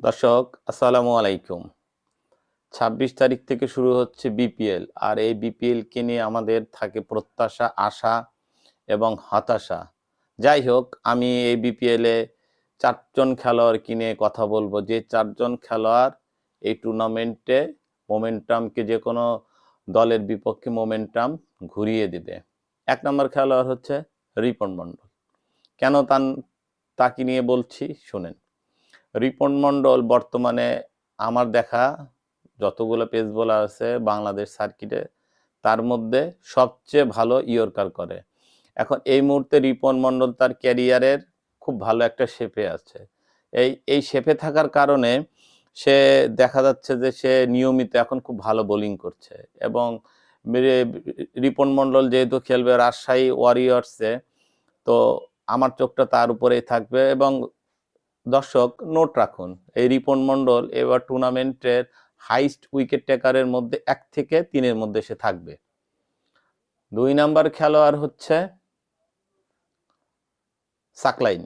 দর্শক, আসসালামু আলাইকুম। ছাব্বিশ তারিখ থেকে শুরু হচ্ছে বিপিএল, আর এই বিপিএল কে নিয়ে আমাদের থাকে প্রত্যাশা, আশা এবং হতাশা। যাই হোক, আমি এই বিপিএল চারজন খেলোয়াড় কিনে কথা বলব। যে চারজন খেলোয়াড় এই টুর্নামেন্টে মোমেন্টামকে যে কোনো দলের বিপক্ষে মোমেন্টাম ঘুরিয়ে দিবে। এক নম্বর খেলোয়াড় হচ্ছে রিপন মণ্ডল। কেন তান, তাকে নিয়ে বলছি? শুনেন। রিপন মণ্ডল বর্তমানে আমার দেখা যতগুলো পেস বোলার আছে বাংলাদেশ সার্কিটে তার মধ্যে সবচেয়ে ভালো ইয়র্কার করে। এখন এই মুহূর্তে রিপন মণ্ডল তার ক্যারিয়ারের খুব ভালো একটা শেপে আছে। এই এই শেপে থাকার কারণে সে দেখা যাচ্ছে যে সে নিয়মিত এখন খুব ভালো বোলিং করছে এবং রিপন মণ্ডল যেহেতু খেলবে রাজশাহী ওয়ারিয়র্সে তো আমার চোখটা তার উপরেই থাকবে এবং দর্শক নোট রাখুন, এই রিপন মণ্ডল এবার টুর্নামেন্টের হাইস্ট উইকেট টেকারের মধ্যে এক থেকে তিনের মধ্যে সে থাকবে। দুই নাম্বার খেলোয়াড় হচ্ছে সাকলাইন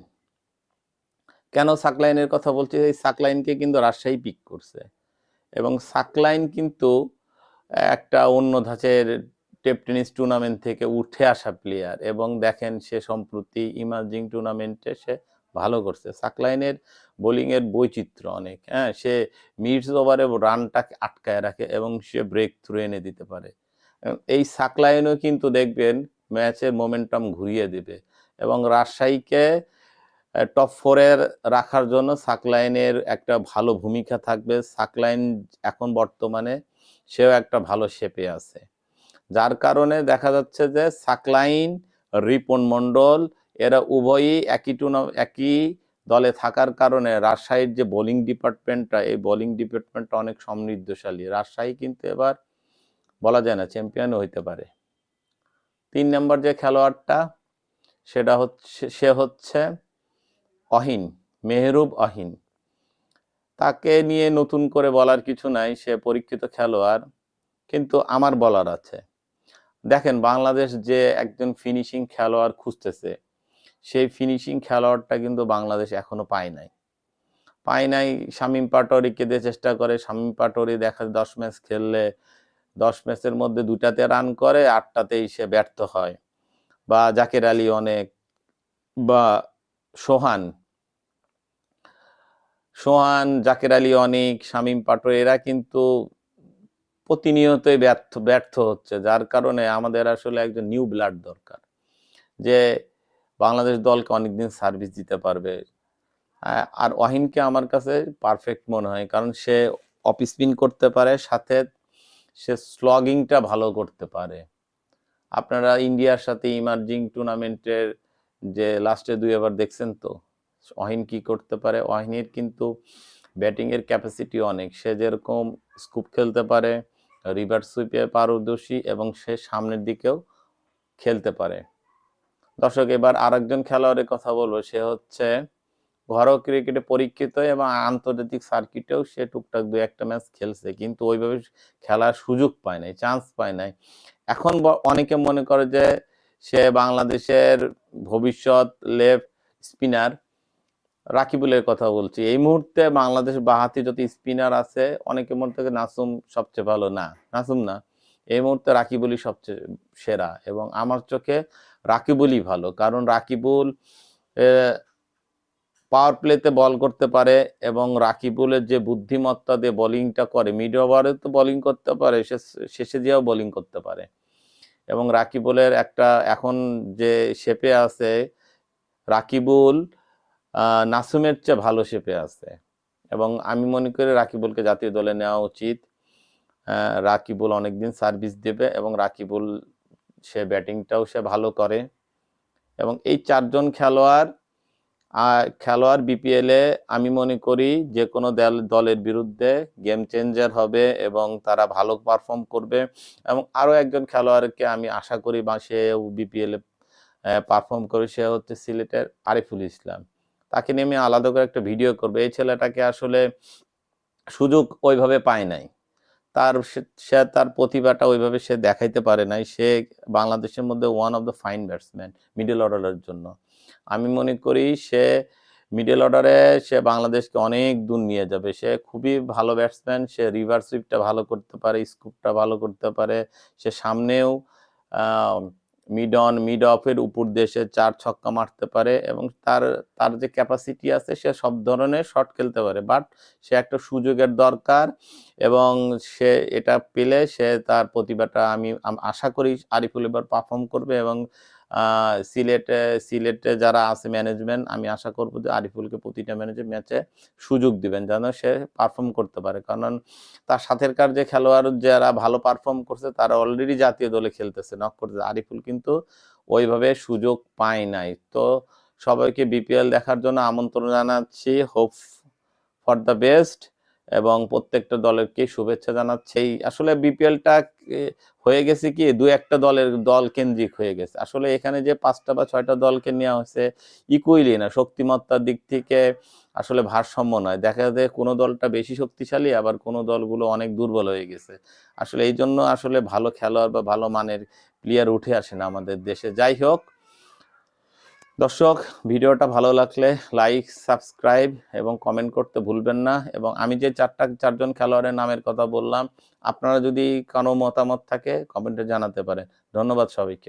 কেন সাকলাইনের কথা বলছি? এই সাকলাইনকে কিন্তু রাজশাহী পিক করছে। এবং সাকলাইন কিন্তু একটা অন্য ধাঁচের টেপ টেনিস টুর্নামেন্ট থেকে উঠে আসা প্লেয়ার এবং দেখেন সে সম্প্রতি ইমার্জিং টুর্নামেন্টে সে ভালো করছে। সাকলাইনের বোলিং এর বৈচিত্র্য অনেক হ্যাঁ? সে মিডস ওভারে রানটাকে আটকায় রাখে এবং সে ব্রেক থ্রু এনে দিতে পারে। এই সাকলাইনও কিন্তু দেখবেন ম্যাচের মোমেন্টাম ঘুরিয়ে দিবে এবং রাজশাহীকে টপ ফোরের রাখার জন্য সাকলাইনের একটা ভালো ভূমিকা থাকবে। সাকলাইন এখন বর্তমানে সেও একটা ভালো শেপে আছে। যার কারণে দেখা যাচ্ছে যে সাকলাইন, রিপন মণ্ডল এরা উভয়ই একই টুর্না, একই দলে থাকার কারণে রাজশাহীর যে বোলিং ডিপার্টমেন্টটা, এই বোলিং ডিপার্টমেন্টটা অনেক সমৃদ্ধশালী। রাজশাহী কিন্তু এবার বলা যায় না, চ্যাম্পিয়নও হইতে পারে। তিন নম্বর যে খেলোয়াড়টা, সেটা হচ্ছে, সে হচ্ছে অহিন, মেহরুব অহিন। তাকে নিয়ে নতুন করে বলার কিছু নাই, সে পরীক্ষিত খেলোয়াড়, কিন্তু আমার বলার আছে। দেখেন, বাংলাদেশ যে একজন ফিনিশিং খেলোয়াড় খুঁজতেছে সেই ফিনিশিং খেলোয়াড়টা কিন্তু বাংলাদেশ এখনও পায় নাই। পায় নাই, শামীম পাটোয়ারিকে দিয়ে চেষ্টা করে, শামীম পাটোরি দেখা যায় দশ ম্যাচ খেললে, দশ ম্যাচের মধ্যে দুটাতে রান করে, আটটাতেই সে ব্যর্থ হয়। বা জাকের আলী অনেক, বা সোহান সোহান, জাকের আলী অনেক, শামীম পাটোয়ারি, এরা কিন্তু প্রতিনিয়তই ব্যর্থ ব্যর্থ হচ্ছে। যার কারণে আমাদের আসলে একজন নিউ ব্লাড দরকার। যে বাংলাদেশ দলকে অনেকদিন সার্ভিস দিতে পারবে। আহ, আর ওয়াহিনকে আমার কাছে পারফেক্ট মনে হয় কারণ সে অফ স্পিন করতে পারে সাথে সে স্লগিংটা ভালো করতে পারে। আপনারা ইন্ডিয়ার সাথে ইমার্জিং টুর্নামেন্টের যে লাস্টে দুই এবার দেখছেন তো ওয়াহিন কি করতে পারে? ওয়াহিনের কিন্তু ব্যাটিংয়ের ক্যাপাসিটি অনেক। সে যেরকম স্কুপ খেলতে পারে রিভার সুইপে পারদর্শী এবং সে সামনের দিকেও খেলতে পারে। দর্শক, এবার আরেকজন খেলোয়াড়ের কথা বলব। সে হচ্ছে ঘরোয়া ক্রিকেটে পরীক্ষিত এবং আন্তর্জাতিক সার্কিটেও সে টুকটাক দু একটা ম্যাচ খেলছে, কিন্তু ওইভাবে খেলার সুযোগ পায় নাই চান্স পায় নাই। এখন অনেকে মনে করে যে সে বাংলাদেশের ভবিষ্যৎ লেফট স্পিনার রাকিবুলের কথা বলছি। এই মুহূর্তে বাংলাদেশ বাহাতি যত স্পিনার আছে, অনেকে মনে থেকে নাসুম সবচেয়ে ভালো। না, নাসুম না। এই মুহূর্তে রাকিবুলই সবচেয়ে সেরা এবং আমার চোখে রাকিবুলই ভালো। কারণ রাকিবুল পাওয়ার প্লেতে বল করতে পারে এবং রাকিবুলের যে বুদ্ধিমত্তা দিয়ে বোলিংটা করে মিড ওভারে তো বোলিং করতে পারে, শেষে দিয়েও বোলিং করতে পারে। এবং রাকিবুলের একটা এখন যে শেপে আছে, রাকিবুল নাসুমের চেয়ে ভালো শেপে আছে। এবং আমি মনে করি রাকিবুলকে জাতীয় দলে নেওয়া উচিত। রাকিবুল অনেকদিন সার্ভিস দেবে এবং রাকিবুল সে ব্যাটিংটাও সে ভালো করে। এবং এই চারজন খেলোয়াড় খেলোয়াড় বিপিএল আমি মনে করি যে কোনো দল- দলের বিরুদ্ধে গেম চেঞ্জার হবে এবং তারা ভালো পারফর্ম করবে। এবং আরও একজন খেলোয়াড়কে আমি আশা করি বা সে বিপিএল পারফর্ম করে, সে হচ্ছে সিলেটের আরিফুল ইসলাম। তাকে নিয়ে আমি আলাদা করে একটা ভিডিও করব। এই ছেলেটাকে আসলে সুযোগ ওইভাবে পায় নাই। তার সে- তার প্রতিভাটা ওইভাবে সে দেখাইতে পারে নাই। সে বাংলাদেশের মধ্যে one of the fine batsman middle অর্ডারের জন্য। আমি মনে করি সে মিডল অর্ডারে সে বাংলাদেশকে অনেক দূর নিয়ে যাবে। সে খুবই ভালো ব্যাটসম্যান সে রিভার ভালো করতে পারে স্কুপটা ভালো করতে পারে। সে সামনেও মিড অন মিড অফের উপর দেশে চার ছক্কা মারতে পারে এবং তার তার যে ক্যাপাসিটি আছে সে সব ধরনের শট খেলতে পারে। বাট সে একটা সুযোগের দরকার এবং সে এটা পেলে সে তার প্রতিভাটা আমি আশা করি আরিফুল এবার পারফর্ম করবে এবং সিলেটে সিলেটে যারা আছে ম্যানেজমেন্ট আমি আশা করব যে আরিফুলকে প্রতিটা ম্যানেজে ম্যাচে সুযোগ দিবেন, যেন সে পারফর্ম করতে পারে। কারণ তার সাথেরকার যে খেলোয়াড়, যারা ভালো পারফর্ম করছে, তারা অলরেডি জাতীয় দলে খেলতেছে নক করতেছে। আরিফুল কিন্তু ওইভাবে সুযোগ পায় নাই। তো সবাইকে বিপিএল দেখার জন্য আমন্ত্রণ জানাচ্ছি। হোপ ফর দ্য বেস্ট এবং প্রত্যেকটা দলেরকে শুভেচ্ছা জানাচ্ছি আসলে বিপিএলটা হয়ে গেছে কি, দু একটা দলের দল কেন্দ্রিক হয়ে গেছে। আসলে এখানে যে পাঁচটা বা ছয়টা দলকে নেওয়া হয়েছে, ইকুইলি না, শক্তিমত্তার দিক থেকে আসলে ভারসাম্য নয়। দেখা যায় কোনো দলটা বেশি শক্তিশালী, আবার কোনো দলগুলো অনেক দুর্বল হয়ে গেছে। আসলে এই জন্য আসলে ভালো খেলোয়াড় বা ভালো মানের প্লেয়ার উঠে আসে না আমাদের দেশে। যাই হোক দর্শক, ভিডিওটা ভালো লাগলে লাইক, সাবস্ক্রাইব এবং কমেন্ট করতে ভুলবেন না এবং আমি যে চারটা, চারজন খেলোয়াড়ের নামের কথা বললাম, আপনারা যদি কোনো মতামত থাকে কমেন্টে জানাতে পারেন। ধন্যবাদ সবাইকে।